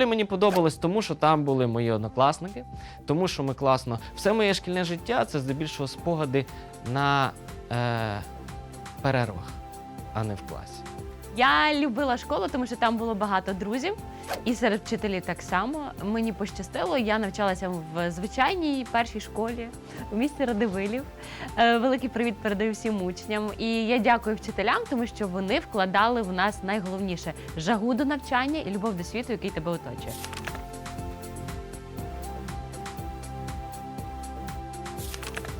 школі мені подобалось, тому що там були мої однокласники, тому що ми класно. Все моє шкільне життя це здебільшого спогади на е, перервах, а не в класі. Я любила школу, тому що там було багато друзів, і серед вчителів так само. Мені пощастило. Я навчалася в звичайній першій школі у місті Радивилів. Е, Великий привіт передаю всім учням. І я дякую вчителям, тому що вони вкладали в нас найголовніше жагу до навчання і любов до світу, який тебе оточує.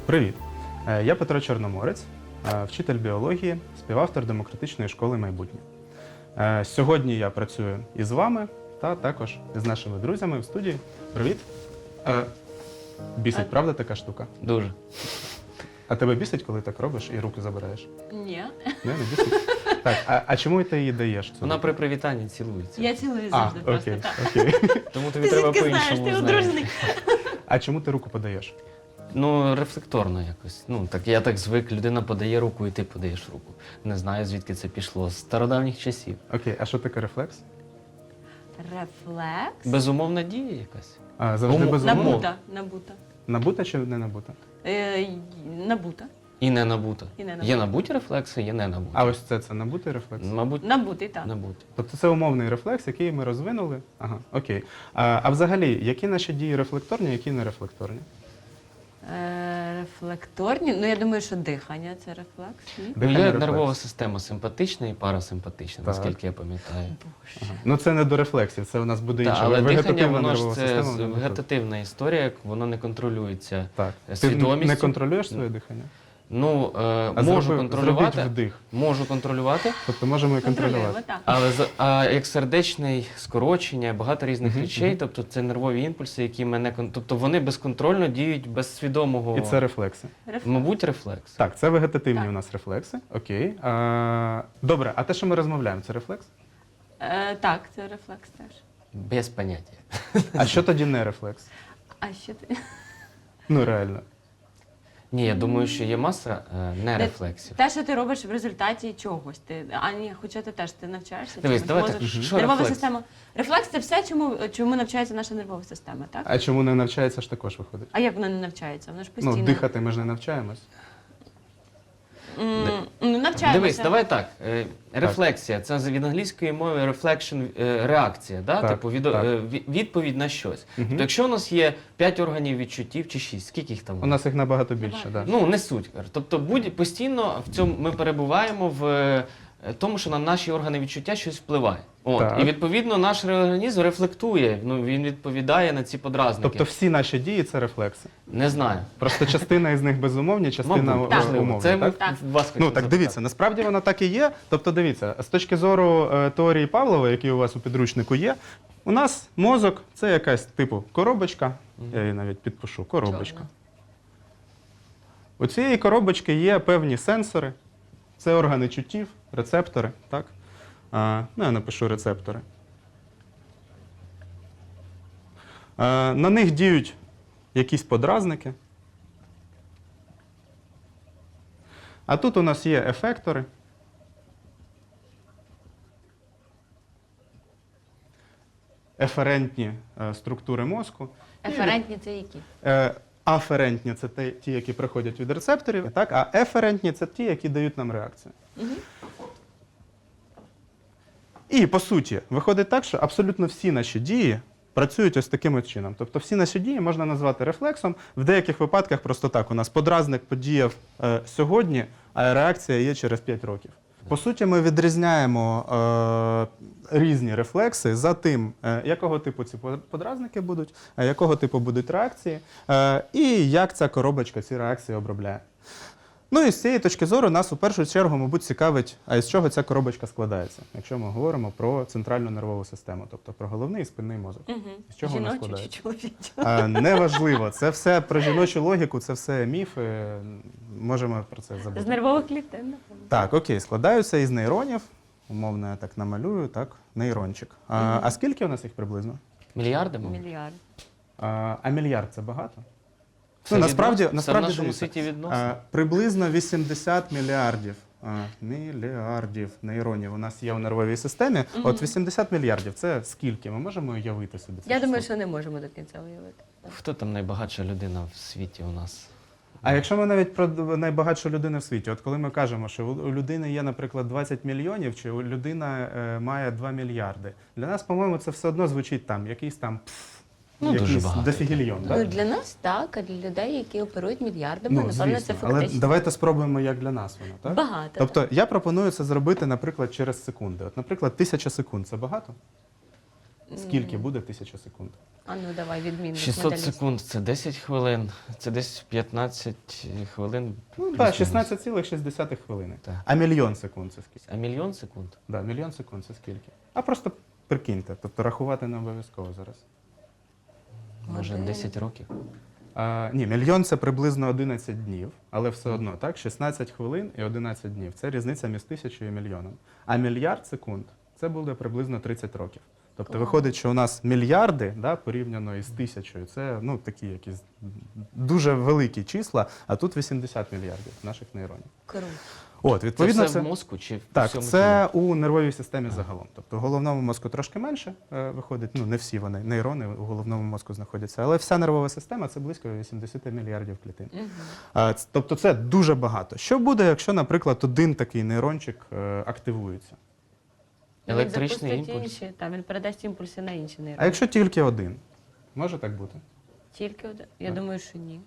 Привіт! Е, Я Петро Чорноморець, е, вчитель біології, співавтор демократичної школи майбутнє. Сьогодні я працюю із вами та також з нашими друзями в студії. Привіт! Е, Бісить, правда, така штука? Дуже. А тебе бісить, коли так робиш і руки забираєш? Ні, Не, не бісить? Так, а, а чому ти її даєш? цю Вона руку? при привітанні цілується. я цілую А, завжди просто окей, так. окей. Тому тобі Ти треба звідки знаєш, по-іншому. ти одружений. А чому ти руку подаєш? Ну, рефлекторно якось. Ну, так я так звик, людина подає руку, і ти подаєш руку. Не знаю, звідки це пішло. З стародавніх часів. Окей, а що таке рефлекс? Рефлекс. Безумовна дія якась. А, завжди Умов- безумовно. Набута. Набута. Набута чи не набута? Е, й- набута. І не набута. І не набута. Є набуті рефлекси, є не набуті. А ось це це набутий рефлекс? Мабуть, Набутий, так. набуті. Тобто це умовний рефлекс, який ми розвинули. Ага, окей. А, а взагалі, які наші дії рефлекторні, які не рефлекторні? Е, рефлекторні. Ну, я думаю, що дихання це рефлекс. Ні? Ну, є рефлекс. нервова система симпатична і парасимпатична, Так. наскільки я пам'ятаю. Ага. Ну це не до рефлексів, це у нас буде Та, інша але дихання, вегетативна воно ж нервова це система. з- вона не тут. вегетативна історія, воно не контролюється. Так. Ти свідомістю. не контролюєш своє дихання? Ну, е, А можу зроби- контролювати, зробіть вдих. можу контролювати, Тобто можемо і контролювати. так. але за- а, як сердечне скорочення, багато різних речей, тобто це нервові імпульси, які мене кон- тобто вони безконтрольно діють без свідомого, І це рефлекси. Рефлекс. мабуть, рефлекс. Так, це вегетативні Так. у нас рефлекси. Окей. А, добре, а те, що ми розмовляємо, це рефлекс? Е, так, це рефлекс теж. Без поняття. А що тоді не рефлекс? А що ти? Ну реально. Ні, я думаю, що є маса е, не рефлексів. Те, що ти робиш в результаті чогось. Ти, ані, хоча ти теж ти навчаєшся. Дивись, чомусь, давай мозок. Що Нервова рефлекс? система. Рефлекс це все, чому, чому навчається наша нервова система, так? А чому не навчається ж також виходить? А як вона не навчається? Вона ж постійно. Ну, дихати ми ж не навчаємось. М, ну, навчаємося. Дивись, давай так. е, Рефлексія це від англійської мови reflection, е, реакція, да? Так, типу від, так. е, ві- відповідь на щось. Тобто, якщо у нас є 5 органів відчуттів чи 6, скільки їх там? У нас їх набагато більше, так. Ну, не суть. Тобто, будь постійно в цьому ми перебуваємо в е, тому, що на наші органи відчуття щось впливає. От. Так. І відповідно наш організм рефлектує, ну він відповідає на ці подразники. Тобто всі наші дії це рефлекси. Не знаю. Просто частина із них безумовні, частина Мабуть, е, умовні. Це так? Так. вас Ну так дивіться, насправді воно так і є. Тобто, дивіться, з точки зору е, теорії Павлова, які у вас у підручнику є, у нас мозок це якась типу коробочка. Я її навіть підпишу. Коробочка. У цієї коробочки є певні сенсори, це органи чуттів, рецептори. Так? А, ну, я напишу рецептори. А, на них діють якісь подразники. А тут у нас є ефектори. Еферентні е, структури мозку. Еферентні це які? Е, Аферентні це ті, які приходять від рецепторів, так? а еферентні це ті, які дають нам реакцію. І по суті, виходить так, що абсолютно всі наші дії працюють ось таким чином. Тобто всі наші дії можна назвати рефлексом. В деяких випадках просто так. У нас подразник подіяв е, сьогодні, а реакція є через 5 років. По суті, ми відрізняємо е, різні рефлекси за тим, е, якого типу ці подразники будуть, е, якого типу будуть реакції, е, і як ця коробочка ці реакції обробляє. Ну і з цієї точки зору нас у першу чергу, мабуть, цікавить, а із чого ця коробочка складається, якщо ми говоримо про центральну нервову систему, тобто про головний і спинний мозок. Угу. З чого вона Жіночі складається? А, неважливо, це все про жіночу логіку, це все міфи. Можемо про це забути. З нервових клітин, напевно. Так, окей, складаються із нейронів, умовно я так намалюю, так, нейрончик. А, а скільки у нас їх приблизно? Мільярди, мабуть? Мільярд. А, а мільярд це багато? Все Ну, насправді, відносно. Це в нашому світі відносно. приблизно 80 мільярдів. а, Мільярдів нейронів у нас є у нервовій системі. От 80 мільярдів це скільки? Ми можемо уявити собі це? Я число? думаю, що не можемо до кінця уявити. Хто там найбагатша людина в світі у нас? А якщо ми навіть про найбагатшу людину в світі, от коли ми кажемо, що у у людини є, наприклад, 20 мільйонів, чи у людина е, має 2 мільярди, для нас, по-моєму, це все одно звучить там, якийсь там пф, Ну, дуже якийсь багато. дофігільйон. Ну, так? для нас так, а для людей, які оперують мільярдами, напевно, звісно. це Але фактично давайте спробуємо, як для нас воно, так? багато. Тобто я пропоную це зробити, наприклад, через секунди. От, наприклад, тисяча секунд це багато? Скільки буде тисяча секунд? А ну давай відмінник. 600 медаліст. секунд це 10 хвилин, це десь 15 хвилин. Ну так, плюс-мінус. 16,6 хвилини. Так. А мільйон секунд це скільки? А мільйон секунд? Да, мільйон секунд це скільки? А просто прикиньте, тобто рахувати не обов'язково зараз. Може, 10 років? А, ні, мільйон це приблизно 11 днів, але все одно, так? 16 хвилин і 11 днів. Це різниця між тисячою і мільйоном. А мільярд секунд це буде приблизно 30 роких. Тобто виходить, що у нас мільярди да, порівняно із тисячою, це ну, такі якісь дуже великі числа, а тут 80 мільярдів наших нейронів. Круто. От, Це відповідно, все в мозку чи в так, всьому це у нервовій системі загалом. Тобто в головному мозку трошки менше е, виходить. Ну не всі вони нейрони у головному мозку знаходяться, але вся нервова система це близько 80 мільярдів клітин. Ц- тобто це дуже багато. Що буде, якщо, наприклад, один такий нейрончик е, активується? Він Електричний запустить імпульс. Інші, та, він передасть імпульси на інші нейрони. А якщо тільки один? Може так бути? Тільки один? Я Так. думаю, що ні.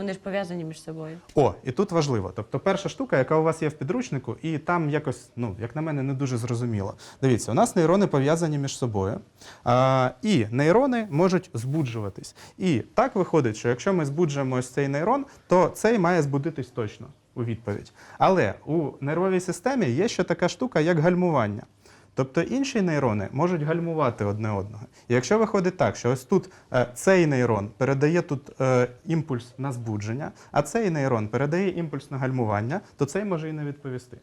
Вони ж пов'язані між собою. О, і тут важливо. Тобто, перша штука, яка у вас є в підручнику, і там якось, ну, як на мене, не дуже зрозуміло. Дивіться, у нас нейрони пов'язані між собою, а, і нейрони можуть збуджуватись. І так виходить, що якщо ми збуджуємо ось цей нейрон, то цей має збудитись точно у відповідь. Але у нервовій системі є ще така штука, як гальмування. Тобто інші нейрони можуть гальмувати одне одного. І якщо виходить так, що ось тут е, цей нейрон передає тут е, імпульс на збудження, а цей нейрон передає імпульс на гальмування, то цей може і не відповісти.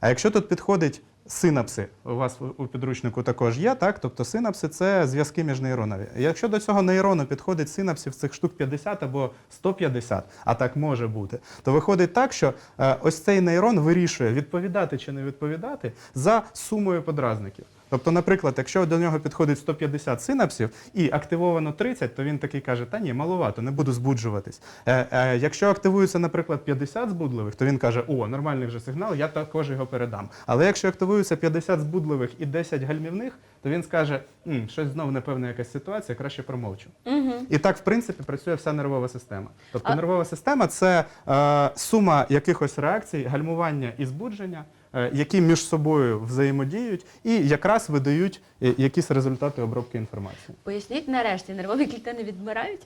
А якщо тут підходить синапси, у вас у- підручнику також є, так? Тобто синапси це зв'язки між нейронами. Якщо до цього нейрону підходить синапсів цих штук 50 або 150, а так може бути, то виходить так, що е, ось цей нейрон вирішує, відповідати чи не відповідати за сумою подразників. Тобто, наприклад, якщо до нього підходить 150 синапсів і активовано 30, то він такий каже: та ні, маловато, не буду збуджуватись. Е, е, якщо активується, наприклад, 50 збудливих, то він каже: О, нормальний вже сигнал, я також його передам. Але якщо активується 50 збудливих і 10 гальмівних, то він скаже: «М, щось знову непевна якась ситуація, краще промовчу. Угу. І так, в принципі, працює вся нервова система. Тобто А- нервова система це е, сума якихось реакцій, гальмування і збудження, які між собою взаємодіють і якраз видають е, якісь результати обробки інформації. Поясніть нарешті, нервові клітини відмирають,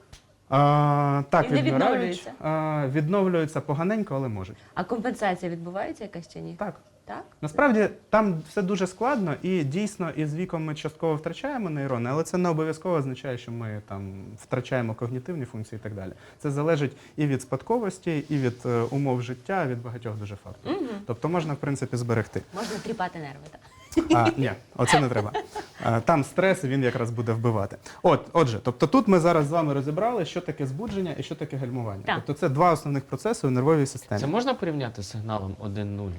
А, так, І не відмирають, відновлюються? а, відновлюються поганенько, але можуть. а компенсація відбувається якась чи ні? Так. Так? Насправді там все дуже складно, і дійсно із віком ми частково втрачаємо нейрони, але це не обов'язково означає, що ми там втрачаємо когнітивні функції і так далі. Це залежить і від спадковості, і від е, умов життя, від багатьох дуже факторів. Угу. Тобто можна в принципі зберегти. Можна тріпати нерви, так? А, ні, оце не треба. А, Там стрес, він якраз буде вбивати. От, отже, тобто тут ми зараз з вами розібрали, що таке збудження і що таке гальмування. Так. Тобто це два основних процеси у нервовій системі. Це можна порівняти з сигналом 1-0 в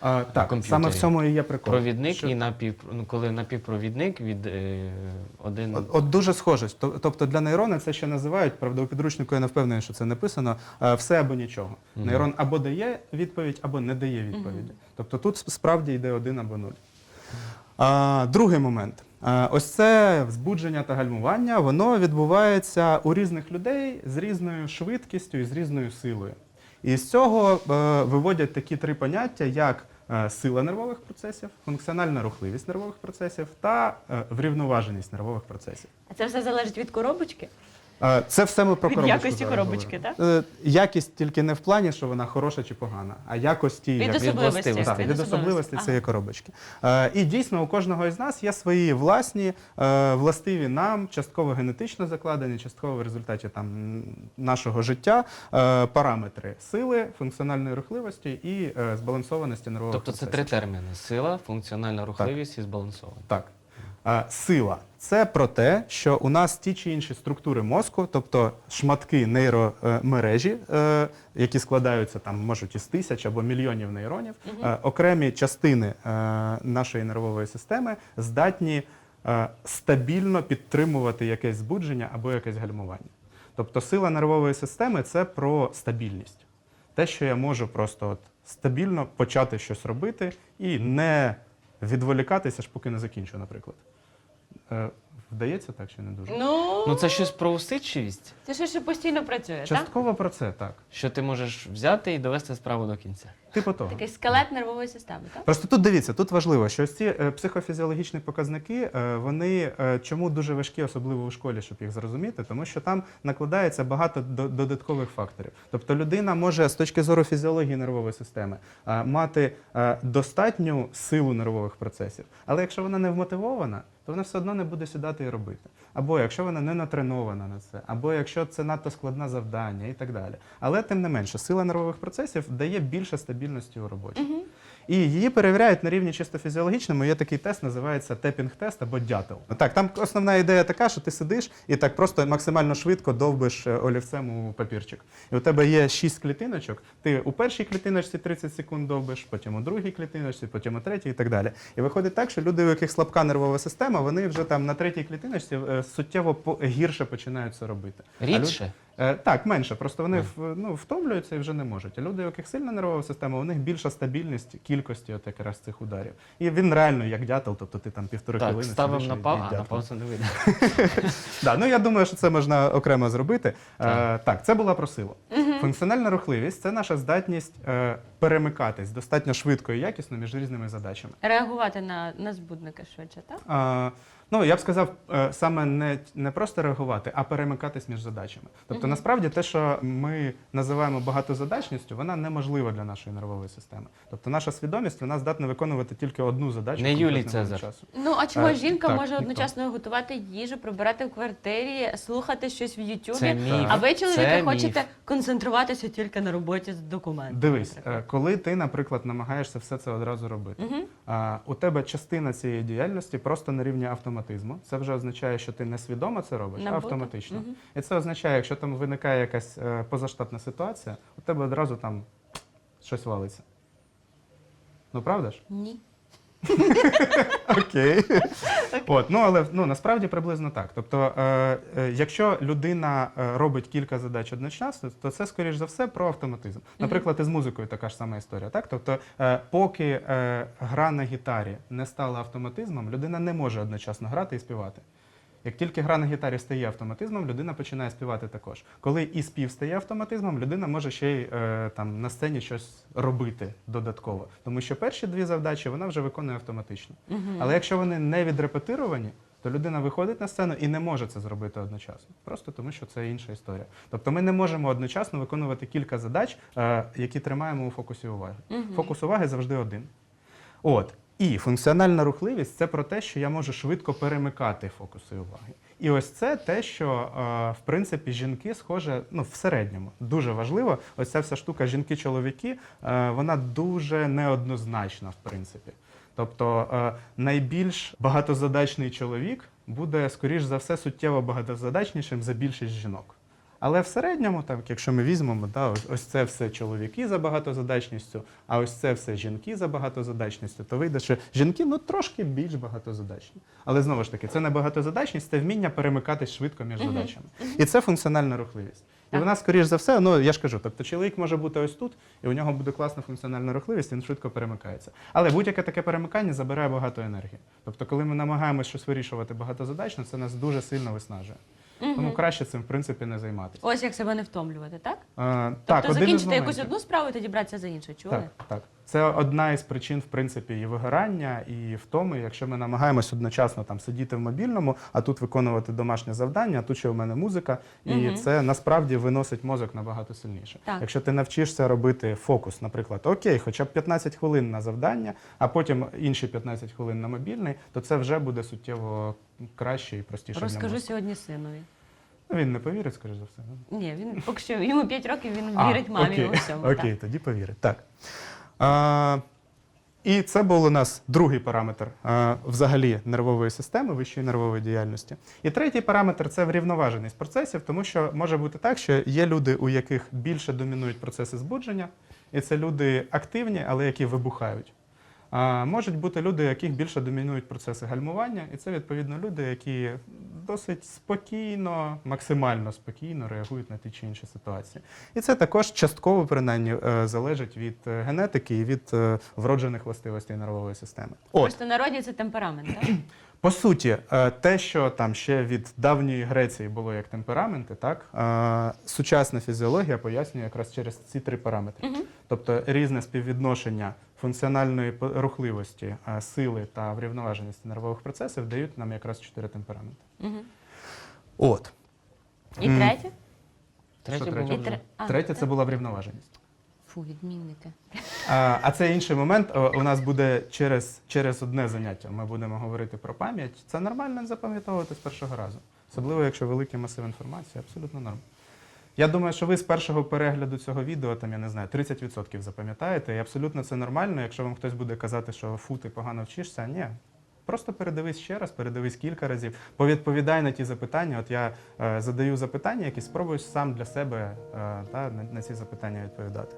А, так, комп'ютері. саме в цьому і є прикол. провідник Що- і напів, ну, коли напівпровідник від е, один. От, от дуже схоже. Тоб- Тобто для нейрона це ще називають, правда, у підручнику я не впевнений, що це написано, е, все або нічого. Нейрон або дає відповідь, або не дає відповіді. Тобто тут справді йде один або нуль. Другий момент. Ось це збудження та гальмування, воно відбувається у різних людей з різною швидкістю і з різною силою. І з цього е, виводять такі три поняття, як е, сила нервових процесів, функціональна рухливість нервових процесів та е, врівноваженість нервових процесів. А це все залежить від коробочки? Це все ми про Від коробочку. якості зараз коробочки, говоримо. Е, Якість тільки не в плані, що вона хороша чи погана, а якості Від як- особливості. властивостей. Так, від особливості Ага. цієї коробочки. Е, і дійсно у кожного із нас є свої власні, е, властиві нам, частково генетично закладені, частково в результаті там, м, нашого життя, е, параметри сили, функціональної рухливості і е, збалансованості нервового Тобто це процесу. три терміни: сила, функціональна рухливість і збалансованість. Так. Сила це про те, що у нас ті чи інші структури мозку, тобто шматки нейромережі, е, які складаються там, можуть із тисяч або мільйонів нейронів, е, окремі частини е, нашої нервової системи здатні стабільно підтримувати якесь збудження або якесь гальмування. Тобто сила нервової системи це про стабільність. Те, що я можу просто от стабільно почати щось робити і не відволікатися, аж поки не закінчу, наприклад. Е, вдається так чи не дуже? Ну, Ну це щось про усидчивість, це щось, що постійно працює, так? Частково про це, так. що ти можеш взяти і довести справу до кінця. Типу того. Такий скелет нервової системи, так? Просто тут дивіться, тут важливо, що ось ці е, психофізіологічні показники, е, вони е, чому дуже важкі, особливо у школі, щоб їх зрозуміти, тому що там накладається багато до- додаткових факторів. Тобто людина може з точки зору фізіології нервової системи е, мати е, достатню силу нервових процесів, але якщо вона не вмотивована, то вона все одно не буде сідати і робити. Або якщо вона не натренована на це, або якщо це надто складне завдання і так далі. Але тим не менше, сила нервових процесів дає більше стабільності у роботі. І її перевіряють на рівні чисто фізіологічному. Є такий тест, називається тепінг-тест або дятел. Так, там основна ідея така, що ти сидиш і так просто максимально швидко довбиш е, олівцем у папірчик. І у тебе є 6 клітиночок. Ти у першій клітиночці 30 секунд довбиш, потім у другій клітиночці, потім у третій і так далі. І виходить так, що люди, у яких слабка нервова система, вони вже там на третій клітиночці е, суттєво гірше починають це робити. Рідше. Е, Так, менше. Просто вони ну, втомлюються і вже не можуть. А люди, у яких сильна нервова система, у них більша стабільність кількості от якраз цих ударів. І він реально як дятел, тобто ти там півтори Так, хвилини. ставимо сидиш на пау, а на паузу не вийде. Да, ну я думаю, що це можна окремо зробити. Так. Е, так, це була про силу. Функціональна рухливість це наша здатність е, перемикатись достатньо швидко і якісно між різними задачами. Реагувати на, на збудника швидше, так? А, ну, я б сказав, е, саме не, не просто реагувати, а перемикатись між задачами. Тобто, насправді, те, що ми називаємо багатозадачністю, вона неможлива для нашої нервової системи. Тобто, наша свідомість вона здатна виконувати тільки одну задачу. Не Юлій Цезар. часу. Ну, а чого Е, жінка так, може ніхто. одночасно готувати їжу, прибирати в квартирі, слухати щось в Ютубі, Це міф. а ви, чоловіки, Це міф. хочете концентруватися тільки на роботі з документами? Дивись, е, коли ти, наприклад, намагаєшся все це одразу робити, а, у тебе частина цієї діяльності просто на рівні автоматизму. Це вже означає, що ти не свідомо це робиш, а автоматично. автоматично. І це означає, якщо там виникає якась е, позаштатна ситуація, у тебе одразу там щось валиться. Ну, правда ж? Ні. Окей. От, ну але ну насправді приблизно так. Тобто, е, е, якщо людина е, робить кілька задач одночасно, то це скоріш за все про автоматизм. Наприклад, із музикою така ж сама історія. Так, тобто, е, поки е, гра на гітарі не стала автоматизмом, людина не може одночасно грати і співати. Як тільки гра на гітарі стає автоматизмом, людина починає співати також. Коли і спів стає автоматизмом, людина може ще й е, там на сцені щось робити додатково. Тому що перші дві завдачі вона вже виконує автоматично. Але якщо вони не відрепетировані, то людина виходить на сцену і не може це зробити одночасно. Просто тому, що це інша історія. Тобто ми не можемо одночасно виконувати кілька задач, е, які тримаємо у фокусі уваги. Фокус уваги завжди один. От. І функціональна рухливість це про те, що я можу швидко перемикати фокуси уваги. І ось це те, що е, в принципі жінки схоже, ну в середньому дуже важливо. Ось ця вся штука жінки-чоловіки, е, вона дуже неоднозначна, в принципі. Тобто е, найбільш багатозадачний чоловік буде, скоріш за все, суттєво багатозадачнішим за більшість жінок. Але в середньому, так, якщо ми візьмемо, да, ось, це все чоловіки за багатозадачністю, а ось це все жінки за багатозадачністю, то вийде, що жінки ну трошки більш багатозадачні. Але знову ж таки, це не багатозадачність, це вміння перемикатись швидко між задачами. І це функціональна рухливість. І вона, скоріш за все, ну я ж кажу, тобто чоловік може бути ось тут, і у нього буде класна функціональна рухливість, він швидко перемикається. Але будь-яке таке перемикання забирає багато енергії. Тобто, коли ми намагаємося щось вирішувати багатозадачно, це нас дуже сильно виснажує. Тому краще цим, в принципі, не займатися. Тобто Ось як себе не втомлювати, так? Е, Тобто один із закінчити якусь моментів. одну справу і тоді братися за іншу, чули? Так, так. Це одна із причин, в принципі, і вигорання, і втоми, якщо ми намагаємось одночасно там сидіти в мобільному, а тут виконувати домашнє завдання, а тут ще у мене музика, і Мгм. це насправді виносить мозок набагато сильніше. Так. Якщо ти навчишся робити фокус, наприклад, окей, хоча б 15 хвилин на завдання, а потім інші 15 хвилин на мобільний, то це вже буде суттєво краще і простіше. для Розкажу мозку. сьогодні синові. Ну, Він не повірить, скоріш за все. Ні, він поки що йому 5 років, він А, вірить мамі окей. у всьому. Окей, тоді повірить. Так. А, і це був у нас другий параметр а, взагалі нервової системи, вищої нервової діяльності. І третій параметр це врівноваженість процесів, тому що може бути так, що є люди, у яких більше домінують процеси збудження, і це люди активні, але які вибухають. Можуть бути люди, яких більше домінують процеси гальмування, і це відповідно люди, які досить спокійно, максимально спокійно реагують на ті чи інші ситуації. І це також частково принаймні е, залежить від е, генетики і від е, вроджених властивостей нервової системи. От Просто народі це темперамент, так? по суті, те, що там ще від давньої Греції було як темпераменти, так сучасна фізіологія пояснює якраз через ці три параметри. Мгм. Тобто різне співвідношення функціональної рухливості, сили та врівноваженості нервових процесів дають нам якраз чотири темпераменти. Мгм. От. І третє? Третє було вже. Третє це була врівноваженість. Фу, відмінники. А, а це інший момент. О, У нас буде через, через одне заняття. Ми будемо говорити про пам'ять. Це нормально запам'ятовувати з першого разу. Особливо, якщо великий масив інформації, абсолютно норм. Я думаю, що ви з першого перегляду цього відео, там, я не знаю, 30% запам'ятаєте, і абсолютно це нормально. Якщо вам хтось буде казати, що фу, ти погано вчишся, ні. Просто передивись ще раз, передивись кілька разів, повідповідай на ті запитання. От я е, задаю запитання, які спробую сам для себе е, та, на, на ці запитання відповідати.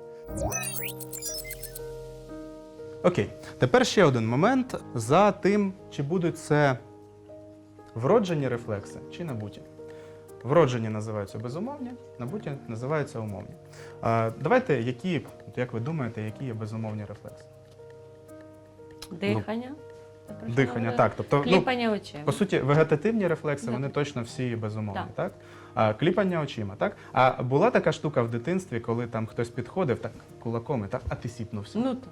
Окей, тепер ще один момент за тим, чи будуть це вроджені рефлекси чи набуті. Вроджені називаються безумовні, набуті називаються умовні. А, давайте, які, як ви думаєте, які є безумовні рефлекси? Дихання. Що Дихання, так. Тобто, ну, Кліпання очей. по суті, вегетативні рефлекси, Да. вони точно всі безумовні, Так. так? А, кліпання очима, так? А була така штука в дитинстві, коли там хтось підходив так кулаком і так, а ти сіпнувся. Ну то.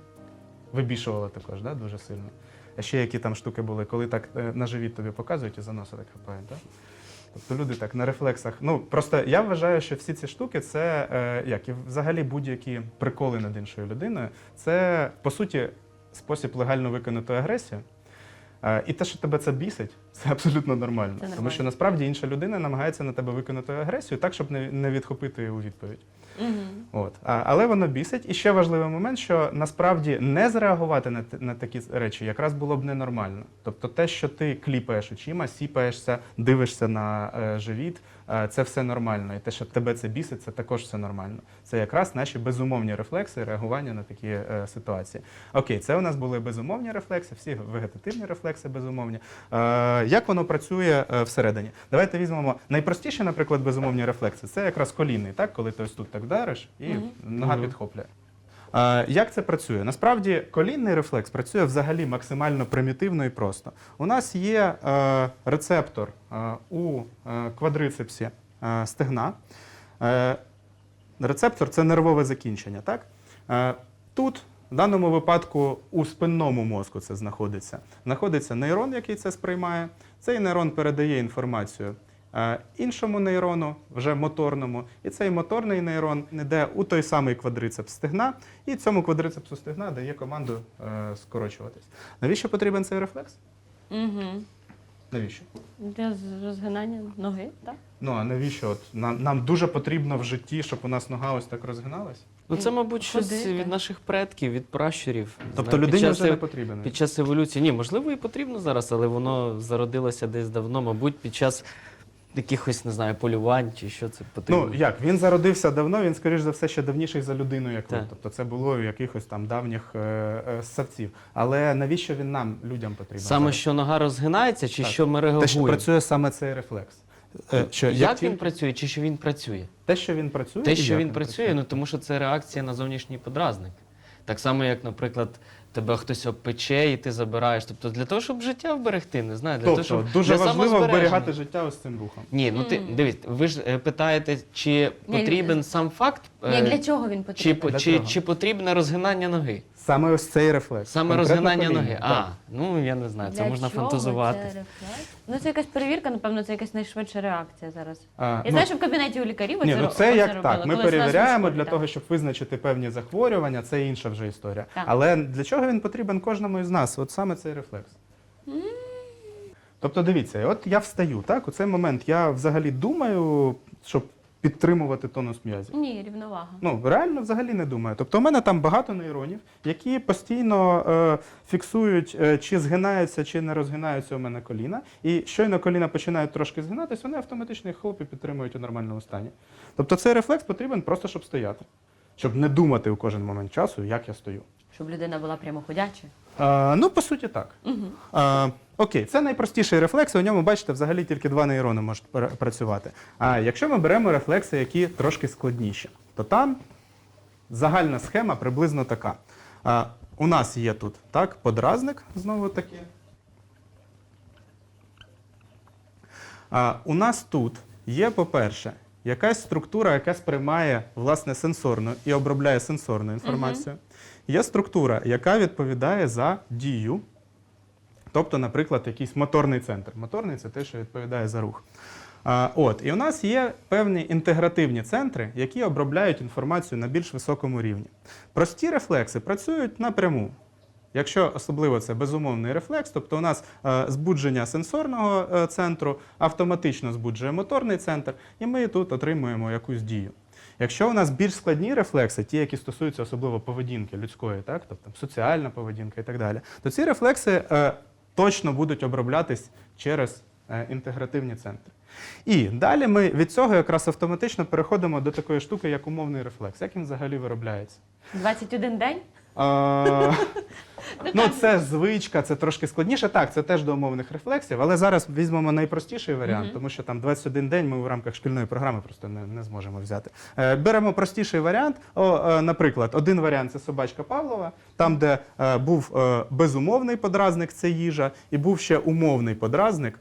Вибішувало також, да, дуже сильно. А ще які там штуки були, коли так е, на живіт тобі показують і за носа так хапають, так? Тобто люди так на рефлексах. Ну просто я вважаю, що всі ці штуки це е, як і взагалі будь-які приколи над іншою людиною. Це по суті спосіб легально виконати агресію. Е, і те, що тебе це бісить, це абсолютно нормально. Це нормально. Тому що насправді інша людина намагається на тебе виконати агресію так, щоб не, не відхопити у відповідь. Угу. От. А, але воно бісить. І ще важливий момент, що насправді не зреагувати на, на такі речі якраз було б ненормально. Тобто те, що ти кліпаєш очима, сіпаєшся, дивишся на е, живіт, це все нормально. І те, що тебе це бісить, це також все нормально. Це якраз наші безумовні рефлекси реагування на такі е, ситуації. Окей, це у нас були безумовні рефлекси, всі вегетативні рефлекси безумовні. Е, як воно працює е, всередині? Давайте візьмемо найпростіші, наприклад, безумовні рефлекси. Це якраз колінний, так, коли ти ось тут так вдариш і Мгм. нога підхоплює. Як це працює? Насправді колінний рефлекс працює взагалі максимально примітивно і просто. У нас є е, рецептор е, у е, квадрицепсі стегна. Рецептор це нервове закінчення. Так? Тут, в даному випадку, у спинному мозку це знаходиться. Знаходиться нейрон, який це сприймає. Цей нейрон передає інформацію іншому нейрону, вже моторному. І цей моторний нейрон йде у той самий квадрицепс стегна, і цьому квадрицепсу стегна дає команду е, скорочуватись. Навіщо потрібен цей рефлекс? Угу. Навіщо? Для розгинання ноги, так? Ну а навіщо? От нам, нам дуже потрібно в житті, щоб у нас нога ось так розгиналась. Ну це, мабуть, щось Ходити. від наших предків, від пращурів. Тобто людині час вже не потрібен. Під час еволюції. Ні, можливо, і потрібно зараз, але воно зародилося десь давно, мабуть, під час якихось, не знаю, полювань чи що це потрібно. Ну як він зародився давно, він скоріш за все ще давніший за людину, як ви. Тобто це було у якихось там давніх е, е, ссавців. Але навіщо він нам, людям потрібен? Саме зараз? що нога розгинається, чи Так. що ми те, реагуємо? що працює саме цей рефлекс. Е, Що Як, як він тільки- працює, чи що він працює? те, що він працює, Те, що він працює, ну тому що це реакція на зовнішній подразник. Так само, як, наприклад, тебе хтось обпече і ти забираєш. Тобто для того, щоб життя вберегти, не знаю, для Тобто того, щоб дуже для важливо самозбереження. вберігати життя ось цим рухом. Ні, ну ти дивись, ви ж е, питаєте, чи потрібен сам факт, Ні, е, для чого він чи, потрібен? по- Для чи, чого? чи потрібне розгинання ноги. Саме ось цей рефлекс. Саме Конкретно розгинання ноги. так. А, ну я не знаю, це Для можна чого фантазувати. це рефлекс? Ну це якась перевірка, напевно, це якась найшвидша реакція зараз. А, Я ну, знаю, що в кабінеті у лікарів Ні, оце ну це як робили, так. Ми перевіряємо для так. того, щоб визначити певні захворювання, це інша вже історія. Так. Але для чого він потрібен кожному із нас? От саме цей рефлекс. Тобто, дивіться, от я встаю, так? У цей момент я взагалі думаю, щоб підтримувати тонус м'язів. Ні, рівновага. Ну, реально взагалі не думаю. Тобто, у мене там багато нейронів, які постійно е, фіксують, е, чи згинаються, чи не розгинаються у мене коліна. І щойно коліна починають трошки згинатись, вони автоматично їх хлоп і підтримують у нормальному стані. Тобто цей рефлекс потрібен просто, щоб стояти, щоб не думати у кожен момент часу, як я стою. Щоб людина була прямоходяча. Е, ну, по суті, так. Е, окей, це найпростіший рефлекс, у ньому, бачите, взагалі тільки два нейрони можуть пра- працювати. А якщо ми беремо рефлекси, які трошки складніші, то там загальна схема приблизно така. А, у нас є тут так, подразник, знову таки. А, у нас тут є, по-перше, якась структура, яка сприймає власне сенсорну і обробляє сенсорну інформацію. Є структура, яка відповідає за дію. Тобто, наприклад, якийсь моторний центр. Моторний це те, що відповідає за рух. От, і у нас є певні інтегративні центри, які обробляють інформацію на більш високому рівні. Прості рефлекси працюють напряму. Якщо особливо це безумовний рефлекс, тобто у нас е, збудження сенсорного е, центру автоматично збуджує моторний центр, і ми тут отримуємо якусь дію. Якщо у нас більш складні рефлекси, ті, які стосуються особливо поведінки людської, так, тобто соціальна поведінка і так далі, то ці рефлекси е, точно будуть оброблятись через е, інтегративні центри. І далі ми від цього якраз автоматично переходимо до такої штуки, як умовний рефлекс. Як він взагалі виробляється? 21 день? Ну, це звичка, це трошки складніше. Так, це теж до умовних рефлексів, але зараз візьмемо найпростіший варіант, тому що там 21 день ми в рамках шкільної програми просто не, не зможемо взяти. Е, беремо простіший варіант. О, е, наприклад, один варіант це собачка Павлова, там, де е, був е, безумовний подразник, це їжа, і був ще умовний подразник.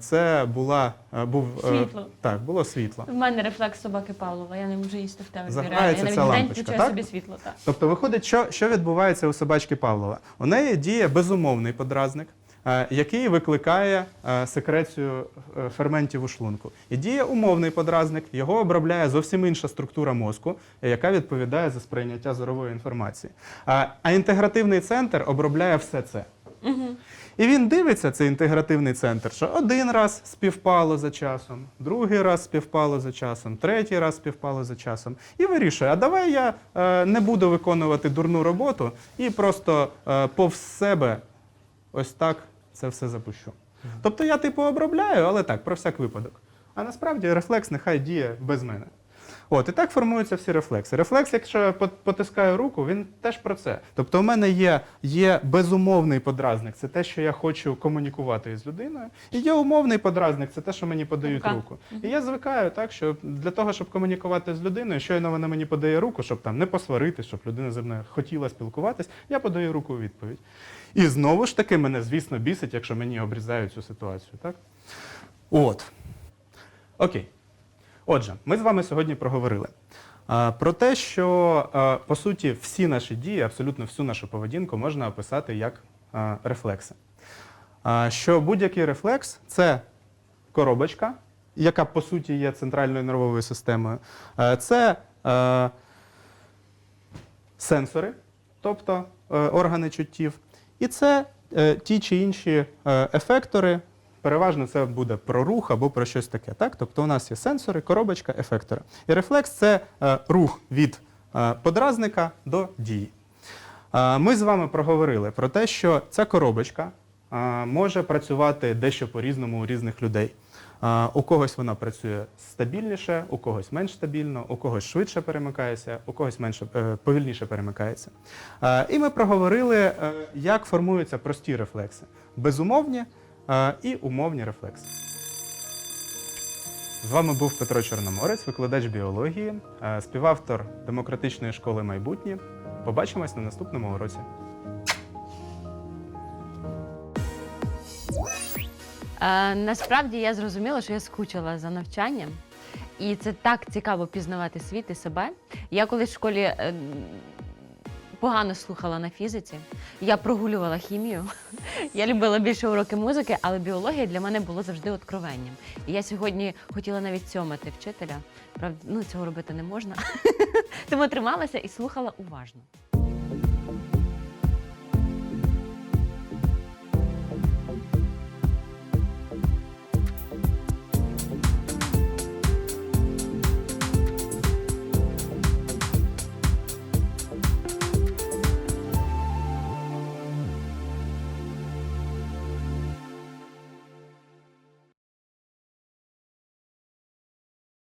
Це була е, був е, Світло. Так, було світло. В мене рефлекс собаки Павлова, я не можу їсти в тебе Заграється Я навіть ця в лампочка, так? собі світло. Так. Тобто виходить, що, що відбувається у собачки Павлова? У неї діє безумовний подразник, е, який викликає секрецію ферментів у шлунку. І діє умовний подразник, його обробляє зовсім інша структура мозку, яка відповідає за сприйняття зорової інформації. А, інтегративний центр обробляє все це. І він дивиться, цей інтегративний центр, що один раз співпало за часом, другий раз співпало за часом, третій раз співпало за часом. І вирішує, а давай я е, не буду виконувати дурну роботу і просто е, повз себе ось так це все запущу. Тобто я типу обробляю, але так, про всяк випадок. А насправді рефлекс нехай діє без мене. От, і так формуються всі рефлекси. Рефлекс, якщо я потискаю руку, він теж про це. Тобто, у мене є, є безумовний подразник, це те, що я хочу комунікувати із людиною. І є умовний подразник, це те, що мені подають Рука. руку. І я звикаю так, що для того, щоб комунікувати з людиною, щойно вона мені подає руку, щоб там не посварити, щоб людина зі мною хотіла спілкуватись, я подаю руку у відповідь. І знову ж таки, мене, звісно, бісить, якщо мені обрізають цю ситуацію. Так? От. Окей. Отже, ми з вами сьогодні проговорили про те, що по суті всі наші дії, абсолютно всю нашу поведінку можна описати як рефлекси. Що будь-який рефлекс це коробочка, яка по суті є центральною нервовою системою. Це сенсори, тобто е, органи чуттів, і це е, ті чи інші е, ефектори. Переважно це буде про рух або про щось таке. Так? Тобто у нас є сенсори, коробочка, ефектори. І рефлекс це е, рух від е, подразника до дії. Е, Ми з вами проговорили про те, що ця коробочка може працювати дещо по-різному у різних людей. У когось вона працює стабільніше, у когось менш стабільно, у когось швидше перемикається, у когось менше повільніше перемикається. І ми проговорили, як формуються прості рефлекси: безумовні і умовні рефлекси. З вами був Петро Чорноморець, викладач біології, співавтор демократичної школи майбутнє. Побачимось на наступному уроці. Е, насправді я зрозуміла, що я скучила за навчанням. І це так цікаво пізнавати світ і себе. Я колись в школі е, погано слухала на фізиці. Я прогулювала хімію. Я любила більше уроки музики, але біологія для мене було завжди откровенням. І я сьогодні хотіла навіть цьомати вчителя. Правда, ну цього робити не можна. Тому трималася і слухала уважно.